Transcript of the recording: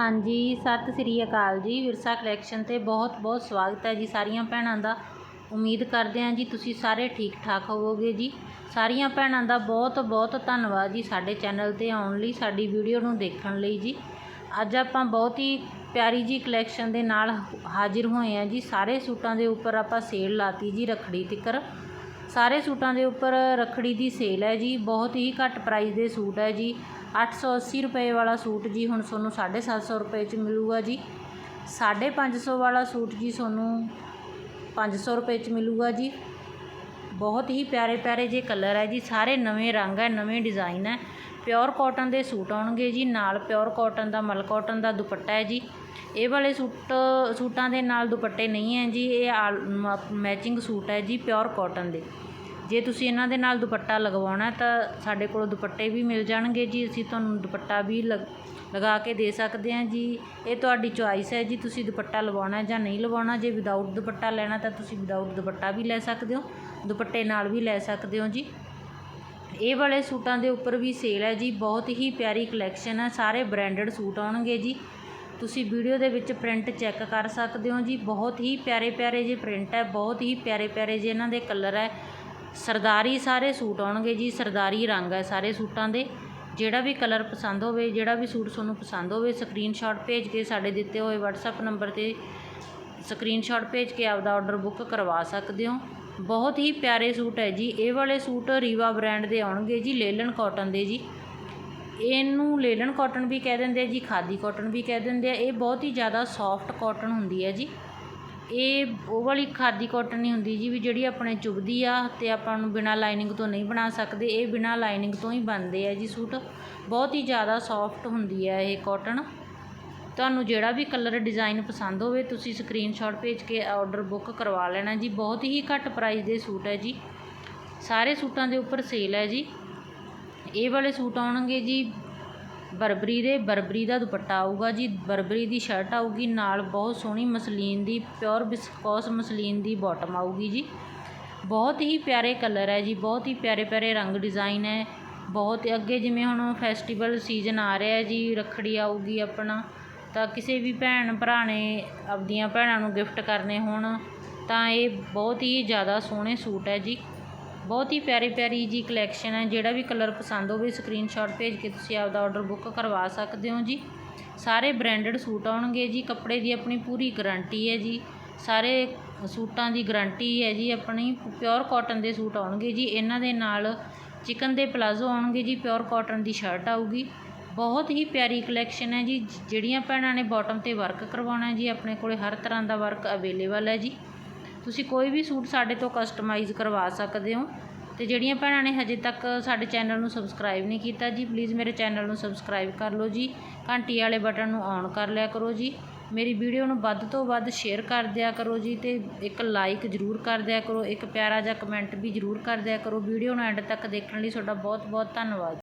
ਹਾਂਜੀ, ਸਤਿ ਸ੍ਰੀ ਅਕਾਲ ਜੀ। ਵਿਰਸਾ ਕਲੈਕਸ਼ਨ ਤੇ ਬਹੁਤ ਬਹੁਤ ਸਵਾਗਤ ਹੈ ਜੀ ਸਾਰੀਆਂ ਭੈਣਾਂ ਦਾ। ਉਮੀਦ ਕਰਦੇ ਹਾਂ ਜੀ ਤੁਸੀਂ ਸਾਰੇ ਠੀਕ ਠਾਕ ਹੋਵੋਗੇ ਜੀ। ਸਾਰੀਆਂ ਭੈਣਾਂ ਦਾ ਬਹੁਤ ਬਹੁਤ ਧੰਨਵਾਦ ਜੀ ਸਾਡੇ ਚੈਨਲ ਤੇ ਆਉਣ ਲਈ, ਸਾਡੀ ਵੀਡੀਓ ਨੂੰ ਦੇਖਣ ਲਈ ਜੀ। ਅੱਜ ਆਪਾਂ ਬਹੁਤ ਹੀ ਪਿਆਰੀ ਜੀ ਕਲੈਕਸ਼ਨ ਦੇ ਨਾਲ ਹਾਜ਼ਰ ਹੋਏ ਹਾਂ ਜੀ। ਸਾਰੇ ਸੂਟਾਂ ਦੇ ਉੱਪਰ ਆਪਾਂ ਸੇਲ ਲਾਤੀ ਜੀ ਰਖੜੀ ਤਿੱਕਰ। ਸਾਰੇ ਸੂਟਾਂ ਦੇ ਉੱਪਰ ਰੱਖੜੀ ਦੀ ਸੇਲ ਹੈ ਜੀ, ਬਹੁਤ ਹੀ ਘੱਟ ਪ੍ਰਾਈਸ ਦੇ ਸੂਟ ਹੈ ਜੀ। 880 ਰੁਪਏ ਵਾਲਾ ਸੂਟ ਜੀ, ਹੁਣ ਤੁਹਾਨੂੰ 750 ਰੁਪਏ 'ਚ ਮਿਲੂਗਾ ਜੀ। 550 ਵਾਲਾ ਸੂਟ ਜੀ, ਤੁਹਾਨੂੰ 500 ਰੁਪਏ 'ਚ ਮਿਲੂਗਾ ਜੀ। ਬਹੁਤ ਹੀ ਪਿਆਰੇ ਪਿਆਰੇ ਜੇ ਕਲਰ ਹੈ ਜੀ, ਸਾਰੇ ਨਵੇਂ ਰੰਗ ਹੈ, ਨਵੇਂ ਡਿਜ਼ਾਈਨ ਹੈ। ਪਿਓਰ ਕਾਟਨ ਦੇ ਸੂਟ ਆਉਣਗੇ ਜੀ, ਨਾਲ ਪਿਓਰ ਕਾਟਨ ਦਾ ਮਲ ਕਾਟਨ ਦਾ ਦੁਪੱਟਾ ਹੈ ਜੀ। ਇਹ ਵਾਲੇ ਸੂਟ, ਸੂਟਾਂ ਦੇ ਨਾਲ ਦੁਪੱਟੇ ਨਹੀਂ ਹੈ ਜੀ, ਇਹ ਮੈਚਿੰਗ ਸੂਟ ਹੈ ਜੀ, ਪਿਓਰ ਕਾਟਨ ਦੇ। ਜੇ ਤੁਸੀਂ ਇਹਨਾਂ ਦੇ ਨਾਲ ਦੁਪੱਟਾ ਲਗਵਾਉਣਾ ਤਾਂ ਸਾਡੇ ਕੋਲ ਦੁਪੱਟੇ ਵੀ ਮਿਲ ਜਾਣਗੇ ਜੀ, ਅਸੀਂ ਤੁਹਾਨੂੰ ਦੁਪੱਟਾ ਵੀ ਲਗਾ ਕੇ ਦੇ ਸਕਦੇ ਹਾਂ ਜੀ। ਇਹ ਤੁਹਾਡੀ ਚੁਆਇਸ ਹੈ ਜੀ, ਤੁਸੀਂ ਦੁਪੱਟਾ ਲਵਾਉਣਾ ਜਾਂ ਨਹੀਂ ਲਵਾਉਣਾ। ਜੇ ਵਿਦਆਊਟ ਦੁਪੱਟਾ ਲੈਣਾ, ਤਾਂ ਤੁਸੀਂ ਵਿਦਆਊਟ ਦੁਪੱਟਾ ਵੀ ਲੈ ਸਕਦੇ ਹੋ, ਦੁਪੱਟੇ ਨਾਲ ਵੀ ਲੈ ਸਕਦੇ ਹੋ ਜੀ। ਇਹ ਵਾਲੇ ਸੂਟਾਂ ਦੇ ਉੱਪਰ ਵੀ ਸੇਲ ਹੈ ਜੀ। ਬਹੁਤ ਹੀ ਪਿਆਰੀ ਕਲੈਕਸ਼ਨ ਹੈ। ਸਾਰੇ ਬ੍ਰਾਂਡਡ ਸੂਟ ਆਉਣਗੇ ਜੀ। ਤੁਸੀਂ ਵੀਡੀਓ ਦੇ ਵਿੱਚ ਪ੍ਰਿੰਟ ਚੈੱਕ ਕਰ ਸਕਦੇ ਹੋ ਜੀ। ਬਹੁਤ ਹੀ ਪਿਆਰੇ ਪਿਆਰੇ ਜੇ ਪ੍ਰਿੰਟ ਹੈ। ਬਹੁਤ ਹੀ ਪਿਆਰੇ ਪਿਆਰੇ ਜੇ ਇਹਨਾਂ ਦੇ ਕਲਰ ਹੈ। ਸਰਦਾਰੀ ਸਾਰੇ ਸੂਟ ਆਉਣਗੇ ਜੀ। ਸਰਦਾਰੀ ਰੰਗ ਹੈ ਸਾਰੇ ਸੂਟਾਂ ਦੇ। ਜਿਹੜਾ ਵੀ ਕਲਰ ਪਸੰਦ ਹੋਵੇ, ਜਿਹੜਾ ਵੀ ਸੂਟ ਤੁਹਾਨੂੰ ਪਸੰਦ ਹੋਵੇ ਸਕਰੀਨਸ਼ਾਟ ਭੇਜ ਕੇ ਸਾਡੇ ਦਿੱਤੇ ਹੋਏ WhatsApp ਨੰਬਰ 'ਤੇ ਸਕਰੀਨਸ਼ਾਟ ਭੇਜ ਕੇ ਆਪਦਾ ਆਰਡਰ ਬੁੱਕ ਕਰਵਾ ਸਕਦੇ ਹੋ। ਬਹੁਤ ਹੀ ਪਿਆਰੇ ਸੂਟ ਹੈ ਜੀ। ਇਹ ਵਾਲੇ ਸੂਟ ਰੀਵਾ ਬ੍ਰਾਂਡ ਦੇ ਆਉਣਗੇ ਜੀ, ਲੇਲਨ ਕਾਟਨ ਦੇ ਜੀ। ਇਹਨੂੰ ਲੇਲਨ ਕਾਟਨ ਵੀ ਕਹਿ ਦਿੰਦੇ ਆ ਜੀ, ਖਾਦੀ ਕਾਟਨ ਵੀ ਕਹਿ ਦਿੰਦੇ ਆ। ਇਹ ਬਹੁਤ ਹੀ ਜ਼ਿਆਦਾ ਸੌਫਟ ਕਾਟਨ ਹੁੰਦੀ ਹੈ ਜੀ। ਇਹ ਉਹ ਵਾਲੀ ਖਾਦੀ ਕਾਟਨ ਨਹੀਂ ਹੁੰਦੀ ਜੀ ਵੀ ਜਿਹੜੀ ਆਪਣੇ ਚੁਭਦੀ ਆ ਅਤੇ ਆਪਾਂ ਨੂੰ ਬਿਨਾਂ ਲਾਈਨਿੰਗ ਤੋਂ ਨਹੀਂ ਬਣਾ ਸਕਦੇ। ਇਹ ਬਿਨਾਂ ਲਾਈਨਿੰਗ ਤੋਂ ਹੀ ਬਣਦੇ ਆ ਜੀ ਸੂਟ। ਬਹੁਤ ਹੀ ਜ਼ਿਆਦਾ ਸੌਫਟ ਹੁੰਦੀ ਹੈ ਇਹ ਕਾਟਨ। ਤੁਹਾਨੂੰ ਜਿਹੜਾ ਵੀ ਕਲਰ ਡਿਜ਼ਾਈਨ ਪਸੰਦ ਹੋਵੇ, ਤੁਸੀਂ ਸਕਰੀਨਸ਼ਾਟ ਭੇਜ ਕੇ ਆਰਡਰ ਬੁੱਕ ਕਰਵਾ ਲੈਣਾ ਜੀ। ਬਹੁਤ ਹੀ ਘੱਟ ਪ੍ਰਾਈਸ ਦੇ ਸੂਟ ਹੈ ਜੀ। ਸਾਰੇ ਸੂਟਾਂ ਦੇ ਉੱਪਰ ਸੇਲ ਹੈ ਜੀ। ਇਹ ਵਾਲੇ ਸੂਟ ਆਉਣਗੇ ਜੀ ਬਰਬਰੀ ਦੇ। ਬਰਬਰੀ ਦਾ ਦੁਪੱਟਾ ਆਊਗਾ ਜੀ। ਬਰਬਰੀ ਦੀ ਸ਼ਰਟ ਆਊਗੀ, ਨਾਲ ਬਹੁਤ ਸੋਹਣੀ ਮਸਲੀਨ ਦੀ ਪਿਓਰ ਬਿਸਕੋਸ ਮਸਲੀਨ ਦੀ ਬਾਟਮ ਆਊਗੀ ਜੀ। ਬਹੁਤ ਹੀ ਪਿਆਰੇ ਕਲਰ ਹੈ ਜੀ। ਬਹੁਤ ਹੀ ਪਿਆਰੇ ਪਿਆਰੇ ਰੰਗ ਡਿਜ਼ਾਈਨ ਹੈ। ਬਹੁਤ ਅੱਗੇ ਜਿਵੇਂ ਹੁਣ ਫੈਸਟੀਵਲ ਸੀਜ਼ਨ ਆ ਰਿਹਾ ਜੀ, ਰੱਖੜੀ ਆਊਗੀ ਆਪਣਾ। ਤਾਂ ਕਿਸੇ ਵੀ ਭੈਣ ਭਰਾ ਨੇ ਆਪਦੀਆਂ ਭੈਣਾਂ ਨੂੰ ਗਿਫਟ ਕਰਨੇ ਹੋਣ, ਤਾਂ ਇਹ ਬਹੁਤ ਹੀ ਜ਼ਿਆਦਾ ਸੋਹਣੇ ਸੂਟ ਹੈ ਜੀ। ਬਹੁਤ ਹੀ ਪਿਆਰੀ ਪਿਆਰੀ ਜੀ ਕਲੈਕਸ਼ਨ ਹੈ। ਜਿਹੜਾ ਵੀ ਕਲਰ ਪਸੰਦ ਹੋਵੇ ਸਕਰੀਨਸ਼ਾਟ ਭੇਜ ਕੇ ਤੁਸੀਂ ਆਪਦਾ ਆਰਡਰ ਬੁੱਕ ਕਰਵਾ ਸਕਦੇ ਹੋ ਜੀ। ਸਾਰੇ ਬ੍ਰਾਂਡਡ ਸੂਟ ਆਉਣਗੇ ਜੀ। ਕੱਪੜੇ ਦੀ ਆਪਣੀ ਪੂਰੀ ਗਾਰੰਟੀ ਹੈ ਜੀ। ਸਾਰੇ ਸੂਟਾਂ ਦੀ ਗਾਰੰਟੀ ਹੈ ਜੀ। ਆਪਣੀ ਪਿਓਰ ਕਾਟਨ ਦੇ ਸੂਟ ਆਉਣਗੇ ਜੀ। ਇਹਨਾਂ ਦੇ ਨਾਲ ਚਿਕਨ ਦੇ ਪਲਾਜ਼ੋ ਆਉਣਗੇ ਜੀ। ਪਿਓਰ ਕਾਟਨ ਦੀ ਸ਼ਰਟ ਆਊਗੀ। ਬਹੁਤ ਹੀ ਪਿਆਰੀ ਕਲੈਕਸ਼ਨ ਹੈ ਜੀ ਜਿਹੜੀਆਂ ਭੈਣਾਂ ਨੇ ਬਾਟਮ 'ਤੇ ਵਰਕ ਕਰਵਾਉਣਾ ਜੀ, ਆਪਣੇ ਕੋਲ ਹਰ ਤਰ੍ਹਾਂ ਦਾ ਵਰਕ ਅਵੇਲੇਬਲ ਹੈ ਜੀ। ਤੁਸੀਂ ਕੋਈ ਵੀ ਸੂਟ ਸਾਡੇ ਤੋਂ ਕਸਟਮਾਈਜ਼ ਕਰਵਾ ਸਕਦੇ ਹੋ ਅਤੇ ਜਿਹੜੀਆਂ ਭੈਣਾਂ ਨੇ ਹਜੇ ਤੱਕ ਸਾਡੇ ਚੈਨਲ ਨੂੰ ਸਬਸਕ੍ਰਾਈਬ ਨਹੀਂ ਕੀਤਾ ਜੀ ਪਲੀਜ਼ ਮੇਰੇ ਚੈਨਲ ਨੂੰ ਸਬਸਕ੍ਰਾਈਬ ਕਰ ਲਓ ਜੀ। ਘੰਟੀ ਵਾਲੇ ਬਟਨ ਨੂੰ ਔਨ ਕਰ ਲਿਆ ਕਰੋ ਜੀ। ਮੇਰੀ ਵੀਡੀਓ ਨੂੰ ਵੱਧ ਤੋਂ ਵੱਧ ਸ਼ੇਅਰ ਕਰ ਦਿਆ ਕਰੋ ਜੀ ਅਤੇ ਇੱਕ ਲਾਈਕ ਜ਼ਰੂਰ ਕਰ ਦਿਆ ਕਰੋ, ਇੱਕ ਪਿਆਰਾ ਜਿਹਾ ਕਮੈਂਟ ਵੀ ਜ਼ਰੂਰ ਕਰ ਦਿਆ ਕਰੋ। ਵੀਡੀਓ ਨੂੰ ਐਂਡ ਤੱਕ ਦੇਖਣ ਲਈ ਤੁਹਾਡਾ ਬਹੁਤ ਬਹੁਤ ਧੰਨਵਾਦ।